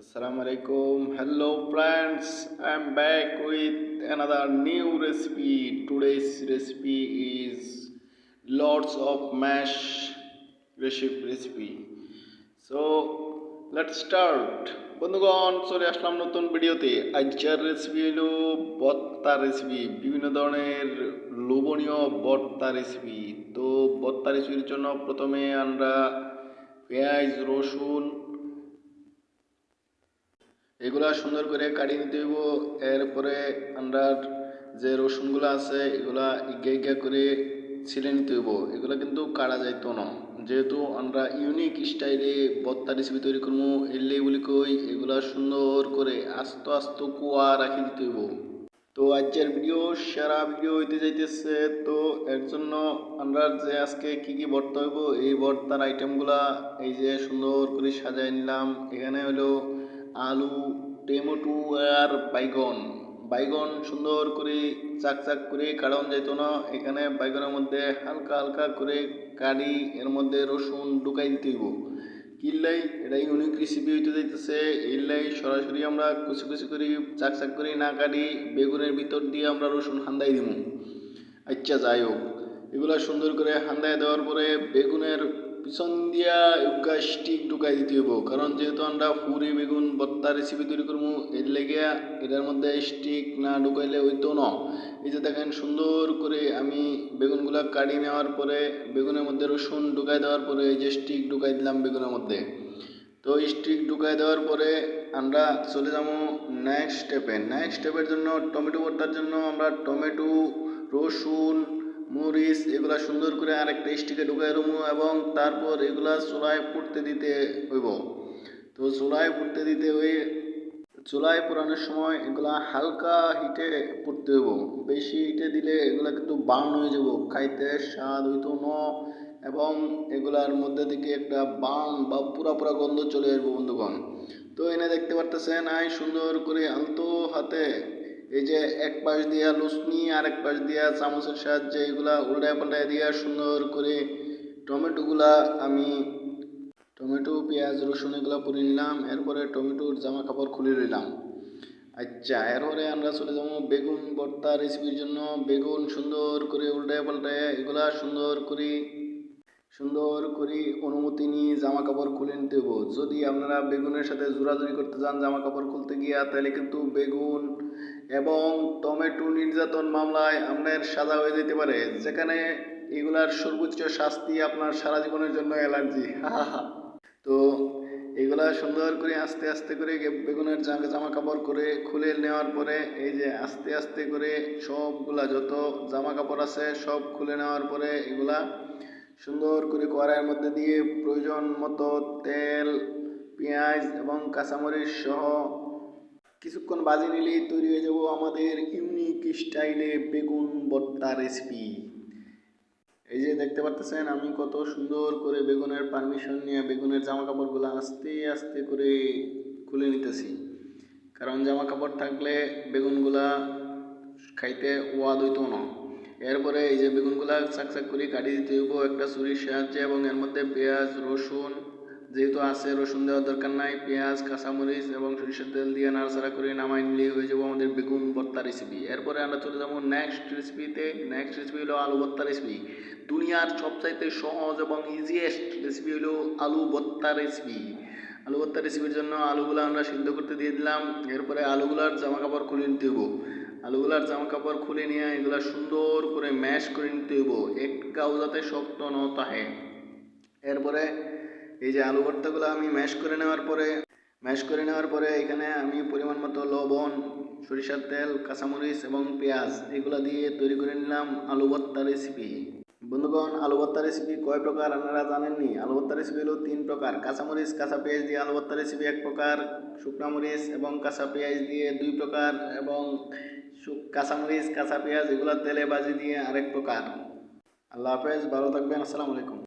Assalamu alaikum. Hello friends. I'm back with another new recipe. Today's recipe is lots of mash recipe. So let's start. বন্ধুগণ চলে আসলাম নতুন ভিডিওতে আজকের recipe হলো বত্তা recipe বিভিন্ন ধরনের লোভনীয় বত্তা রেসিপি তো বত্তা রেসিপির জন্য প্রথমে আমরা পেঁয়াজ রসুন এগুলা সুন্দর করে কাটিয়ে নিতে হইব। এরপরে আমরা যে রসুনগুলো আছে, এগুলা ইগা ইগা করে ছিলে নিতে হইব। এগুলা কিন্তু কাটা যাইতো না। যেহেতু আমরা ইউনিক স্টাইলে বত্তা রেসিপি তৈরি করব এলে বলি কই, এগুলা সুন্দর করে আস্ত আস্ত কুয়া রাখি দিতে হইব। তো আজকের ভিডিও সেরা ভিডিও হইতে যাইতেছে। তো এর জন্য আমরা যে আজকে কি কি ভর্তা হইব, এই ভর্তার আইটেমগুলা এই যে সুন্দর করে সাজাই নিলাম। এখানে হলো আলু টমেটো আর বাইগন। বাইগন সুন্দর করে চাক চাক করে কাটানো যেত না। এখানে বাইগনের মধ্যে হালকা হালকা করে কাটি এর মধ্যে রসুন ঢুকাই দিতে হইব। কিল্লাই এটা ইউনিক রেসিপি হইতে যাইতেছে। এইলাই সরাসরি আমরা কুচি কুচি করে, চাক চাক করে না কাটি বেগুনের ভিতর দিয়ে আমরা রসুন হান্দাই দিব আচ্ছা যাই হোক। এগুলা সুন্দর করে হান্দায় দেওয়ার পরে বেগুনের পিছন দিয়া উগা স্টিক ঢুকাই দিতে হইব। কারণ যেহেতু আমরা পুরি, বেগুন বত্তা রেসিপি তৈরি করব, এর লেগে এটার মধ্যে স্টিক না ঢুকাইলে হইতো না। এই যে দেখেন সুন্দর করে আমি বেগুনগুলা কাটি নেওয়ার পরে, বেগুনের মধ্যে রসুন ঢুকাই দেওয়ার পরে, এই যে স্টিক ঢুকাই দিলাম বেগুনের মধ্যে। তো স্টিক ঢুকাই দেওয়ার পরে আমরা চলে যাব নেক্সট স্টেপে নেক্সট স্টেপের জন্য, টমেটো ভর্তার জন্য আমরা টমেটো, রসুন মরিচ এগুলা সুন্দর করে আরেকটা স্টিকে ঢুকাই রুমু এবং তারপর এগুলা চুলায় পুড়তে দিতে হইব। তো চুলায় পুড়তে দিতে হয়ে চুলায় পোড়ানোর সময় এগুলা হালকা হিটে পুড়তে হইব। বেশি হিটে দিলে এগুলা কিন্তু বার্ন হয়ে যাব। খাইতে স্বাদ হইতো ন এবং এগুলার মধ্যে থেকে একটা বার্ন বা পুরা পুরা গন্ধ চলে আসব বন্ধুগণ। তো এনে দেখতে পারতেছেন আই সুন্দর করে আলতো হাতে এই যে এক পাশ দিয়া লুসনি আর এক পাশ দিয়া চামচের সাহায্যে এগুলা উল্টায় পাল্টায় দিয়া সুন্দর করে টমেটোগুলা আমি টমেটো, পেঁয়াজ, রসুন এগুলা পুড়ে নিলাম। এরপরে টমেটোর জামা কাপড় খুলে নিলাম আচ্ছা এরপরে আমরা চলে যাব বেগুন ভর্তা রেসিপির জন্য। বেগুন সুন্দর করে উল্টায় পাল্টায় এগুলা সুন্দর করে সুন্দর করে অনুমতি নিয়ে জামা কাপড় খুলে নিতে হব যদি আপনারা বেগুনের সাথে জোরাজুরি করতে যান জামা কাপড় খুলতে গিয়া, তাহলে কিন্তু বেগুন এবং টমেটো নির্যাতন মামলায় আপনার সাজা হয়ে যেতে পারে। যেখানে এগুলার সর্বোচ্চ শাস্তি আপনার সারা জীবনের জন্য অ্যালার্জি। তো এগুলা সুন্দর করে আস্তে আস্তে করে বেগুনের জামা কাপড় করে খুলে নেওয়ার পরে, এই যে আস্তে আস্তে করে সবগুলা যত জামা কাপড় আছে সব খুলে নেওয়ার পরে এগুলা সুন্দর করে কড়াইয়ের মধ্যে দিয়ে প্রয়োজন মতো তেল, পেঁয়াজ এবং কাঁচামরিচ সহ কিছুক্ষণ বাজে নিলেই তৈরি হয়ে যাব আমাদের ইউনিক স্টাইলে বেগুন ভর্তা রেসিপি এই যে দেখতে পারতেছেন, আমি কত সুন্দর করে বেগুনের পারমিশন নিয়ে বেগুনের জামা কাপড়গুলো আস্তে আস্তে করে খুলে নিতেছি। কারণ জামা কাপড় থাকলে বেগুনগুলা খাইতে ওয়াদ হইতো না। এরপরে এই যে বেগুনগুলা চাক চাক করে কাটিয়ে দিতে হইব, একটা ছুরির সাহায্যে এবং এর মধ্যে পেঁয়াজ, রসুন, যেহেতু আছে রসুন দেওয়ার দরকার নাই, পেঁয়াজ, কাঁচামরিচ এবং সরিষার তেল দিয়ে নাড়াচাড়া করে নামাই নিলে হয়ে যাব আমাদের বেগুন ভর্তা রেসিপি এরপরে আমরা চলে যাব নেক্সট রেসিপিতে নেক্সট রেসিপি হলো আলু ভর্তা রেসিপি দুনিয়ার সবচাইতে সহজ এবং ইজিয়েস্ট রেসিপি হলো আলু ভর্তা রেসিপি আলু ভর্তা রেসিপির জন্য আলুগুলো আমরা সিদ্ধ করতে দিয়ে দিলাম। এরপরে আলুগুলার জামা কাপড় খুলে নিতে হব আলুগুলার জামা কাপড় খুলে নিয়ে এগুলা সুন্দর করে ম্যাশ করে নিতে হইব। একটাও যাতে শক্ত ন তাহে। এরপরে এই যে আলু ভর্তাগুলো আমি ম্যাশ করে নেওয়ার পরে, ম্যাশ করে নেওয়ার পরে এখানে আমি পরিমাণ মতো লবণ, সরিষার তেল, কাঁচামরিচ এবং পেঁয়াজ এগুলো দিয়ে তৈরি করে নিলাম আলু ভর্তা রেসিপি বন্ধুগণ আলু ভর্তা রেসিপি কয় প্রকার আপনারা জানেননি? আলু ভর্তা রেসিপি হলো তিন প্রকার। কাঁচামরিচ, কাঁচা পেঁয়াজ দিয়ে আলু ভর্তা রেসিপি এক প্রকার, শুকনা মরিচ এবং কাঁচা পেঁয়াজ দিয়ে দুই প্রকার এবং কাঁচামরিচ, কাঁচা পেঁয়াজ এগুলো তেলে বাজি দিয়ে আরেক প্রকার। আল্লাহ হাফেজ, ভালো থাকবেন, আসসালামু আলাইকুম।